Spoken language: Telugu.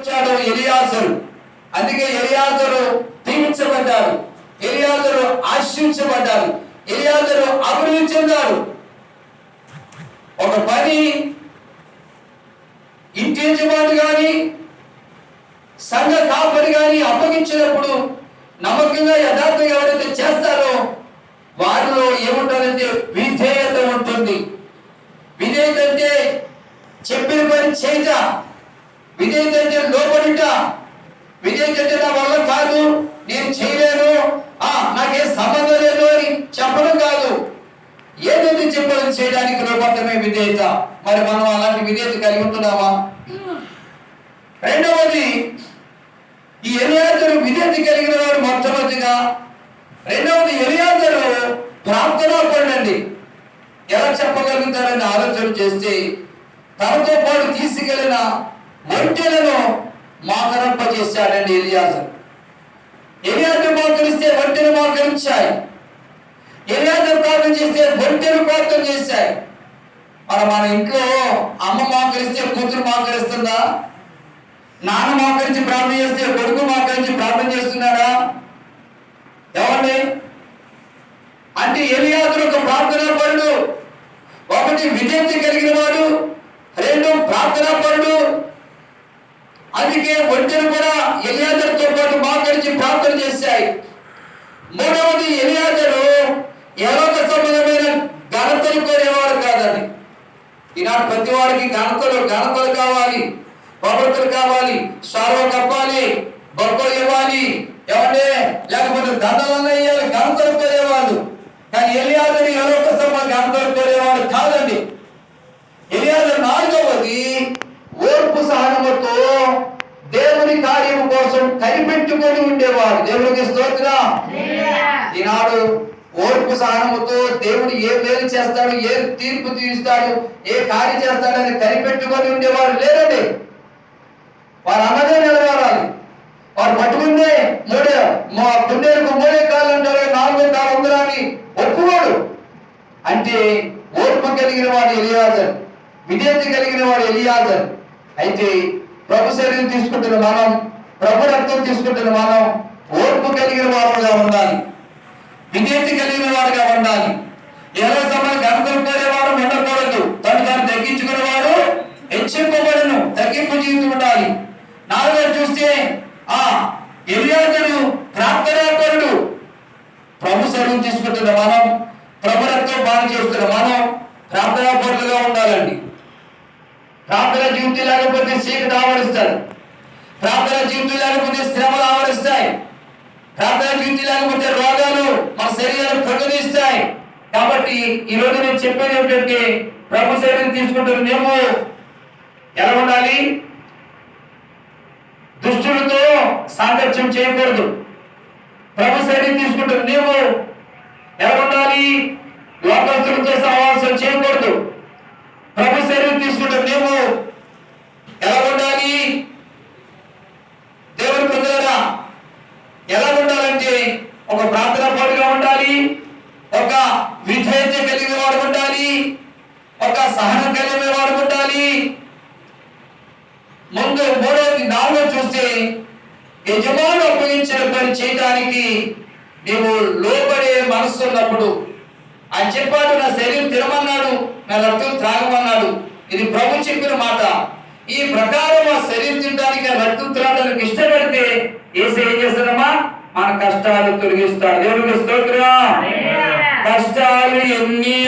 వచ్చాడు ఎలియాజరు. అందుకే ఎలియాజరు దీవించబడ్డారు. ఎలియాజరు ఆశించబడ్డారు ఎలియాజరు అభివృద్ధి చెందారు. ఒక పని ఇంటి యజమాని కానీ సంఘ కాపరి కానీ అప్పగించినప్పుడు నమ్మకంగా యథార్థంగా ఎవరైతే చేస్తారో వారిలో ఏముంటారంటే విధేయత ఉంటుంది. విధేయత అంటే చెప్పిన పని చేయట విజయం అంటే లోపడుట విజయం అంటే నా వల్ల కాదు. నేను చేయలేను. ఆ నాకేం సంబంధం లేదు అని చెప్పడం కాదు. ఏదైతే చెప్పడం చేయడానికి లోపడమే విధేయత. మరి మనం అలాంటి విధేయత కలిగి ఉంటున్నామా? రెండవది ఈ ఎలియాజరు విధేయత కలిగిన వాడు మొట్టమొదటిగా. రెండవది ఎలియాజరు ప్రార్థనా పడండి ఎలా చెప్పగలుగుతారని ఆలోచన చేస్తే తనతో పాటు తీసుకెళ్ళిన ఒంటెలను మాకరంప చేశాడండి ఎలియాజరు. ఎలియాజరు మోకరిస్తే ఒంటెలు మోకరించాయి. ఎలియాజరు ప్రార్థన చేస్తే ఒంటెలు ప్రార్థన చేశాయి. మరి మన ఇంట్లో అమ్మ మోకరిస్తే కూతురు మోకరిస్తుందా? నాన్న మోకరించి ప్రార్థన చేస్తే కొడుకు మోకరించి ప్రార్థన చేస్తుంది ఏమండి అంటే ఎలియాజరు ఒక ప్రార్థనా పరుడు ఒకటి విజయత కలిగిన వాడు రెండు ప్రార్థనా పరుడు అందుకే ఒంటరి కూడా ఎలియాజరుతో పాటు మోకరించి ప్రార్థన చేశాయి. మూడవది ఎలియాజరు ఎలోక సంబంధమైన ఘనతలు కోరేవాడు కాదండి. ఈనాడు ప్రతి వాడికి ఘనతలు ఘనతలు కావాలి పవిత్రలు కావాలి సార్వ కప్పాలి బొక్కలు ఇవ్వాలి ఏమంటే లేకపోతే దండలన్న ఇవ్వాలి ఘనతలు కోరేవాళ్ళు కానీ ఎలియాజరు ఎలోక సంబంధ ఘనతలు కోరేవాడు కాదండి. ఎలియాజరు నాలుగవది ఓర్పు సహనముతో కోసం కనిపెట్టుకొని ఉండేవాడు దేవునికి స్తోత్రం. ఈనాడు ఓర్పు సహనముతో దేవుడు ఏ మేలు చేస్తాడు ఏ తీర్పు తీరుస్తాడు ఏ కార్యం చేస్తాడని కనిపెట్టుకొని ఉండేవారు లేరండి. వారు అన్నదే నిలబడాలి వారు పట్టుకుందే మూడే మా కుందేలకు మూడే కాళ్ళు అంటారు నాలుగో కాలు ఉందిరా అని ఒప్పుకోడు. అంటే ఓర్పు కలిగిన వాడు ఎలియాజర్ విధేయత కలిగిన వాడు ఎలియాజర్. అయితే ప్రభు శరీరం తీసుకుంటున్న మనం ప్రభు రక్తం తీసుకుంటున్న మనం ఓర్పు కలిగిన వారుగా ఉండాలి. విధేయత కలిగిన వారుగా ఉండాలి. ఎలా సమయం గణపతి కోరేవాడు ఉండకూడదు తను తాను తగ్గించుకునేవాడు హెచ్చింపబడను. తగ్గింపు జీవితం ఉండాలి. నాలుగో చూస్తే ఆ ఎలియాజరు ప్రార్థనాపరుడు ప్రభు శరీరం తీసుకుంటున్న మనం ప్రభు రక్తం బాధ చేస్తున్న మనం ప్రార్థనాపరులుగా ఉండాలండి. ప్రార్థన జీవితం లేకపోతే చీకటి ఆవరిస్తాడు ప్రార్థన జీవితం లేకపోతే శ్రమలు ఆవరిస్తాయి. ప్రార్థన జీవితం లేకపోతే రోగాలు మన శరీరాన్ని ప్రకటిస్తాయి కాబట్టి ఈ రోజు నేను చెప్పేది ఏమిటంటే ప్రభు శరీరం తీసుకుంటున్న మేము ఎలా ఉండాలి? దుష్టులతో సాంగత్యం చేయకూడదు. ప్రభు శరీరం తీసుకుంటున్న మేము ఎలా ఉండాలి లోకస్తులతో సహవాసం చేయకూడదు ప్రభు శరీరం తీసుకుంటున్న మేము ఎలా ఉండాలి దేవుని ప్రజలరా ఎలా ఉండాలంటే ఒక ప్రార్థనా పాటుగా ఉండాలి ఒక విధేయత కలిగిన వాడు ఉండాలి. ఒక సహనం కలిగిన వాడు ఉండాలి. ముందు మూడవది నాలుగో చూస్తే యజమాను అప్పగించిన పని చేయడానికి నీవు లోపడే మనస్సు ఉన్నప్పుడు ఆయన చెప్పాడు నా శరీరం తినమన్నాడు నా రక్తం త్రాగమన్నాడు. ఇది ప్రభు చెప్పిన మాట. ఈ ప్రకారం ఆ శరీరం తినడానికి రక్తం త్రాగడానికి ఇష్టపడితే ఏసే ఏం చేస్తారమ్మా మన కష్టాలు తొలగిస్తాడు. దేవుడికి స్తోత్రం. కష్టాలు ఎన్ని